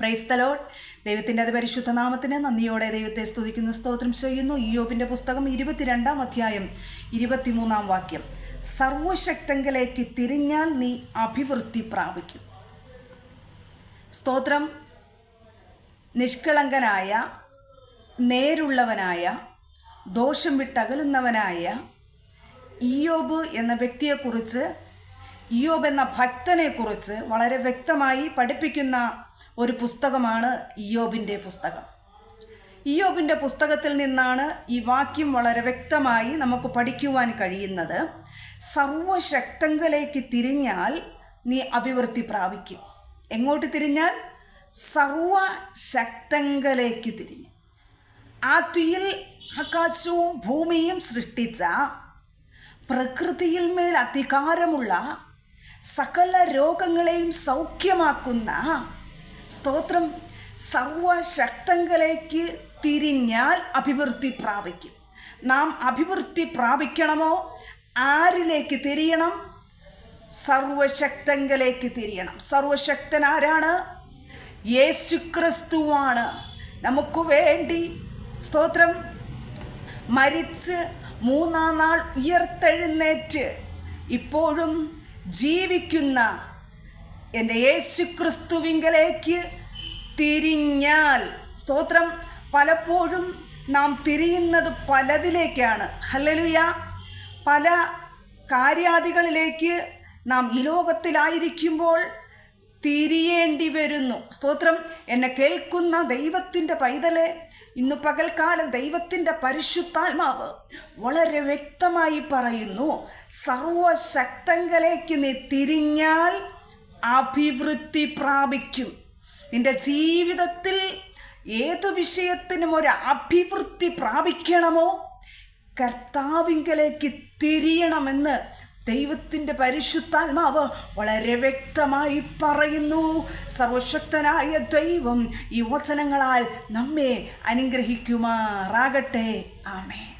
Praise the Lord ദൈവത്തിന്റെ അതിപരിശുദ്ധ നാമത്തിന് നന്ദിയോടെ ദൈവത്തെ സ്തുതിക്കുന്നു സ്തോത്രം ചെയ്യുന്നു. ഇയോബിന്റെ പുസ്തകം ഇരുപത്തിരണ്ടാം അധ്യായം ഇരുപത്തിമൂന്നാം വാക്യം. സർവശക്തങ്കലേക്ക് തിരിഞ്ഞാൽ നീ അഭിവൃദ്ധി പ്രാപിക്കും. സ്തോത്രം. നിഷ്കളങ്കനായ നേരുള്ളവനായ ദോഷം വിട്ടകലുന്നവനായ ഇയോബ് എന്ന വ്യക്തിയെക്കുറിച്ച് ഇയോബ് എന്ന ഭക്തനെക്കുറിച്ച് വളരെ വ്യക്തമായി പഠിപ്പിക്കുന്ന ഒരു പുസ്തകമാണ് ഇയോബിന്റെ പുസ്തകം. ഇയോബിന്റെ പുസ്തകത്തിൽ നിന്നാണ് ഈ വാക്യം വളരെ വ്യക്തമായി നമുക്ക് പഠിക്കുവാൻ കഴിയുന്നത്. സർവശക്തങ്കലേക്ക് തിരിഞ്ഞാൽ നീ അഭിവൃദ്ധി പ്രാപിക്കും. എങ്ങോട്ട് തിരിഞ്ഞാൽ? സർവശക്തങ്കലേക്ക് തിരിഞ്ഞു. ആദ്യയിൽ ആകാശവും ഭൂമിയും സൃഷ്ടിച്ച പ്രകൃതിയിൽ മേൽ അധികാരമുള്ള സകല രോഗങ്ങളെയും സൗഖ്യമാക്കുന്ന സ്തോത്രം. സർവശക്തങ്കലേക്ക് തിരിഞ്ഞാൽ അഭിവൃദ്ധി പ്രാപിക്കും. നാം അഭിവൃദ്ധി പ്രാപിക്കണമോ? ആരിലേക്ക് തിരിയണം? സർവശക്തങ്കലേക്ക് തിരിയണം. സർവശക്തൻ ആരാണ്? യേശുക്രിസ്തുവാണ്. നമുക്ക് വേണ്ടി സ്തോത്രം. മരിച്ച് മൂന്നാം നാൾ ഉയർത്തെഴുന്നേറ്റ് ഇപ്പോഴും ജീവിക്കുന്ന എന്റെ യേശു ക്രിസ്തുവിങ്കലേക്ക് തിരിഞ്ഞാൽ. സ്തോത്രം. പലപ്പോഴും നാം തിരിയുന്നത് പലതിലേക്കാണ്. ഹലലുയ പല കാര്യാദികളിലേക്ക് നാം ഈ ലോകത്തിലായിരിക്കുമ്പോൾ തിരിയേണ്ടി വരുന്നു. സ്തോത്രം. എന്നെ കേൾക്കുന്ന ദൈവത്തിന്റെ പൈതലെ ഇന്ന് പകൽക്കാലം ദൈവത്തിന്റെ പരിശുദ്ധാത്മാവ് വളരെ വ്യക്തമായി പറയുന്നു സർവശക്തങ്കലേക്ക് നീ തിരിഞ്ഞാൽ അഭിവൃദ്ധി പ്രാപിക്കും. നിന്റെ ജീവിതത്തിൽ ഏത് വിഷയത്തിനും ഒരു അഭിവൃദ്ധി പ്രാപിക്കണമോ? കർത്താവിങ്കലേക്ക് തിരിയണമെന്ന് ദൈവത്തിന്റെ പരിശുദ്ധാത്മാവ് വളരെ വ്യക്തമായി പറയുന്നു. സർവശക്തനായ ദൈവം ഈ വചനങ്ങളാൽ നമ്മെ അനുഗ്രഹിക്കുമാറാകട്ടെ. ആമേ